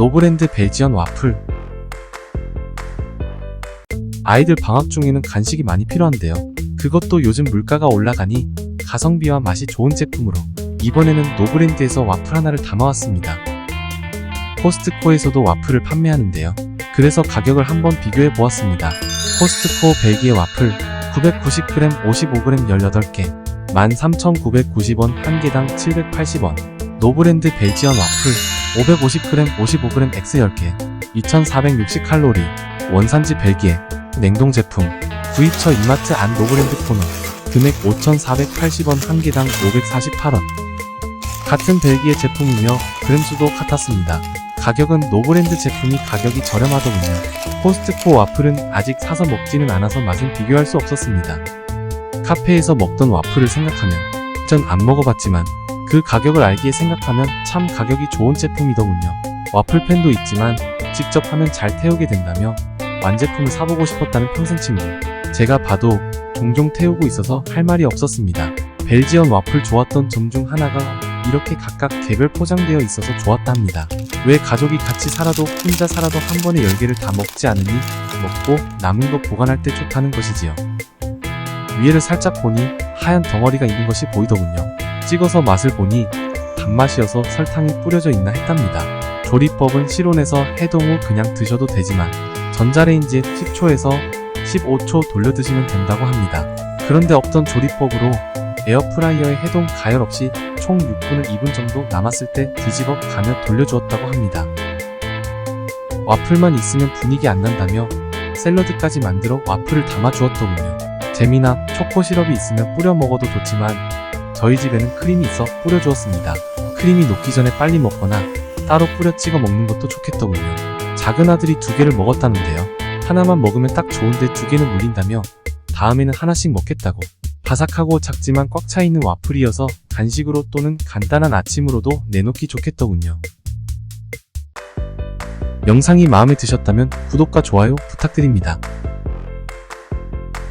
노브랜드 벨지언 와플 아이들 방학 중에는 간식이 많이 필요한데요. 그것도 요즘 물가가 올라가니 가성비와 맛이 좋은 제품으로 이번에는 노브랜드에서 와플 하나를 담아왔습니다. 코스트코에서도 와플을 판매하는데요. 그래서 가격을 한번 비교해 보았습니다. 코스트코 벨기에 와플 990g 55g 18개 13,990원 1개당 780원 노브랜드 벨지언 와플 550g 55g X 10개 2,460칼로리 원산지 벨기에 냉동 제품 구입처 이마트 안 노브랜드 코너 금액 5,480원 1개당 548원 같은 벨기에 제품이며 그램수도 같았습니다. 가격은 노브랜드 제품이 가격이 저렴하더군요. 코스트코 와플은 아직 사서 먹지는 않아서 맛은 비교할 수 없었습니다. 카페에서 먹던 와플을 생각하면 전 안 먹어봤지만 그 가격을 알기에 생각하면 참 가격이 좋은 제품이더군요. 와플팬도 있지만 직접 하면 잘 태우게 된다며 완제품을 사보고 싶었다는 평생 친구. 제가 봐도 종종 태우고 있어서 할 말이 없었습니다. 벨지언 와플 좋았던 점 중 하나가 이렇게 각각 개별 포장되어 있어서 좋았다 합니다. 왜 가족이 같이 살아도 혼자 살아도 한 번에 10개를 다 먹지 않으니 먹고 남은 거 보관할 때 좋다는 것이지요. 위에를 살짝 보니 하얀 덩어리가 있는 것이 보이더군요. 찍어서 맛을 보니 단맛이어서 설탕이 뿌려져 있나 했답니다. 조리법은 실온에서 해동 후 그냥 드셔도 되지만 전자레인지에 10초에서 15초 돌려 드시면 된다고 합니다. 그런데 없던 조리법으로 에어프라이어에 해동 가열 없이 총 6분을 2분 정도 남았을 때 뒤집어 가며 돌려주었다고 합니다. 와플만 있으면 분위기 안 난다며 샐러드까지 만들어 와플을 담아 주었더군요. 잼이나 초코 시럽이 있으면 뿌려 먹어도 좋지만 저희 집에는 크림이 있어 뿌려 주었습니다. 크림이 녹기 전에 빨리 먹거나 따로 뿌려 찍어 먹는 것도 좋겠더군요. 작은 아들이 두 개를 먹었다는데요. 하나만 먹으면 딱 좋은데 두 개는 물린다며 다음에는 하나씩 먹겠다고. 바삭하고 작지만 꽉 차 있는 와플이어서 간식으로 또는 간단한 아침으로도 내놓기 좋겠더군요. 영상이 마음에 드셨다면 구독과 좋아요 부탁드립니다.